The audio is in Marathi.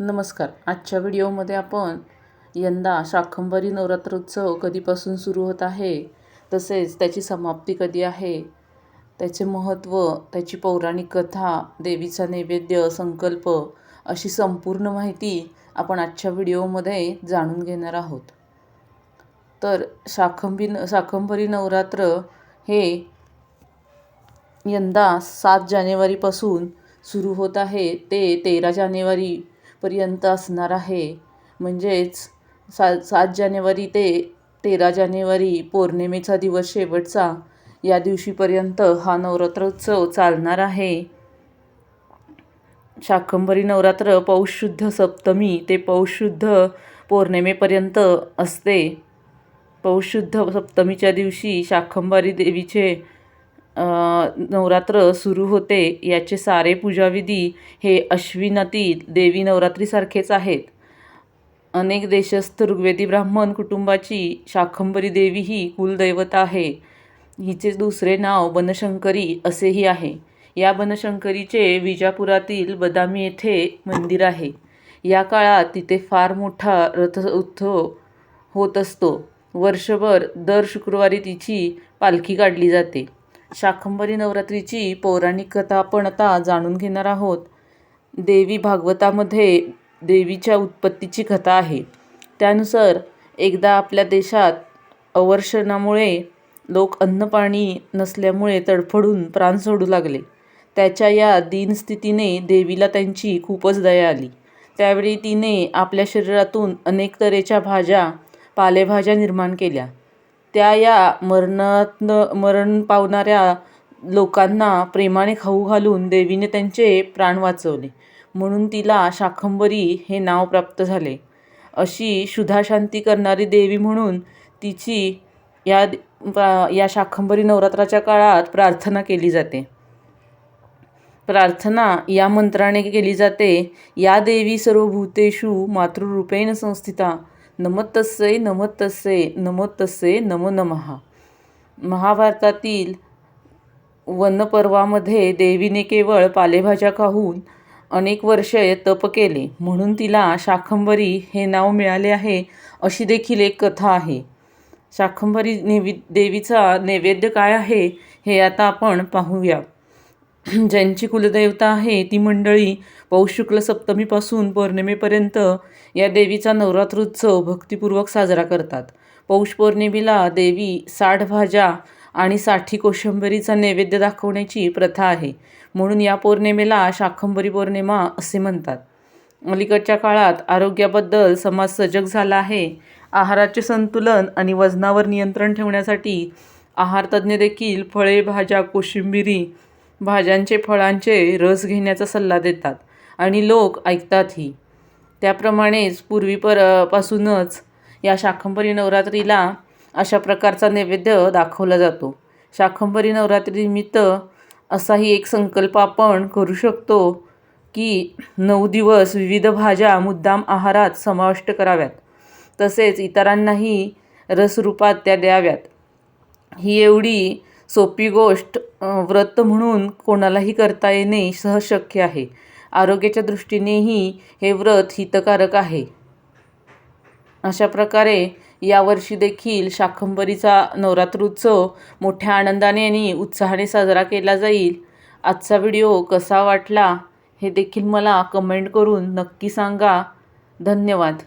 नमस्कार. आजच्या व्हिडिओमध्ये आपण यंदा शाकंभरी नवरात्रोत्सव कधीपासून सुरू होत आहे तसेच त्याची समाप्ती कधी आहे त्याचे महत्त्व त्याची पौराणिक कथा देवीचा नैवेद्य संकल्प अशी संपूर्ण माहिती आपण आजच्या व्हिडिओमध्ये जाणून घेणार आहोत. तर शाकंभी शाकंभरी नवरात्र हे यंदा सात जानेवारीपासून सुरू होत आहे. ते तेरा जानेवारी पर्यंत असणार आहे. म्हणजेच सा सात जानेवारी ते तेरा जानेवारी पौर्णिमेचा दिवस शेवटचा. या दिवशीपर्यंत हा नवरात्रोत्सव चालणार आहे. शाकंभरी नवरात्र पौषशुद्ध सप्तमी ते पौषशुद्ध पौर्णिमेपर्यंत असते. पौषशुद्ध सप्तमीच्या दिवशी शाकंभरी देवीचे नवरात्र सुरू होते याचे सारे पूजाविधी हे अश्विनातील देवी नवरात्रीसारखेच आहेत. अनेक देशस्थ ऋग्वेदी ब्राह्मण कुटुंबाची शाकंभरी देवी ही कुलदैवता आहे. हिचे दुसरे नाव बनशंकरी असेही आहे. या बनशंकरीचे विजापुरातील बदामी येथे मंदिर आहे. या काळात तिथे फार मोठा रथ उत्सव होत असतो. वर्षभर दर शुक्रवारी तिची पालखी काढली जाते. शाकंभरी नवरात्रीची पौराणिक कथा आपण आता जाणून घेणार आहोत. देवी भागवतामध्ये देवीच्या उत्पत्तीची कथा आहे. त्यानुसार एकदा आपल्या देशात अवर्षणामुळे लोक अन्नपाणी नसल्यामुळे तडफडून प्राण सोडू लागले. त्याच्या या दीनस्थितीने देवीला त्यांची खूपच दया आली. त्यावेळी तिने आपल्या शरीरातून अनेक तऱ्हेच्या भाज्या पालेभाज्या निर्माण केल्या. त्या या मरणातनं मरण पावणाऱ्या लोकांना प्रेमाने खाऊ घालून देवीने त्यांचे प्राण वाचवले. म्हणून तिला शाकंभरी हे नाव प्राप्त झाले. अशी शुधाशांती करणारी देवी म्हणून तिची या या शाकंभरी नवरात्राच्या काळात प्रार्थना केली जाते. प्रार्थना या मंत्राने केली जाते या देवी सर्वभूतेषु मातृरूपेण संस्थिता नमतस्से नमतस्से नमोतस्से नमो नमहा महाभारतातील वनपर्वामध्ये देवीने केवळ पालेभाज्या खाऊन अनेक वर्षे तप केले. म्हणून तिला शाकंभरी हे नाव मिळाले आहे अशी देखील एक कथा आहे. शाकंभरी नेवि देवीचा नैवेद्य काय आहे हे आता आपण पाहूया. ज्यांची कुलदेवता आहे ती मंडळी पौष शुक्ल सप्तमीपासून पौर्णिमेपर्यंत या देवीचा नवरात्रोत्सव भक्तिपूर्वक साजरा करतात. पौष पौर्णिमेला देवी साठ भाज्या आणि साठी कोशंबरीचा नैवेद्य दाखवण्याची प्रथा आहे. म्हणून या पौर्णिमेला शाखंबरी पौर्णिमा असे म्हणतात. अलीकडच्या काळात आरोग्याबद्दल समाज सजग झाला आहे. आहाराचे संतुलन आणि वजनावर नियंत्रण ठेवण्यासाठी आहारतज्ज्ञ देखील फळे भाज्या कोशिंबिरी भाज्यांचे फळांचे रस घेण्याचा सल्ला देतात आणि लोक ऐकतातही त्याप्रमाणेच पूर्वीपर पासूनच या शाकंभरी नवरात्रीला अशा प्रकारचा नैवेद्य दाखवला जातो. शाकंभरी नवरात्रीनिमित्त असाही एक संकल्प आपण करू शकतो की नऊ दिवस विविध भाज्या मुद्दाम आहारात समाविष्ट कराव्यात. तसेच इतरांनाही रसरूपात त्या द्याव्यात. ही एवढी सोपी गोष्ट व्रत म्हणून कोणालाही करता येणे सहज शक्य आहे. आरोग्याच्या दृष्टीनेही हे व्रत हितकारक आहे. अशा प्रकारे यावर्षी देखील शाकंभरीचा नवरात्रोत्सव मोठ्या आनंदाने आणि उत्साहाने साजरा केला जाईल. आजचा व्हिडिओ कसा वाटला हे देखील मला कमेंट करून नक्की सांगा. धन्यवाद.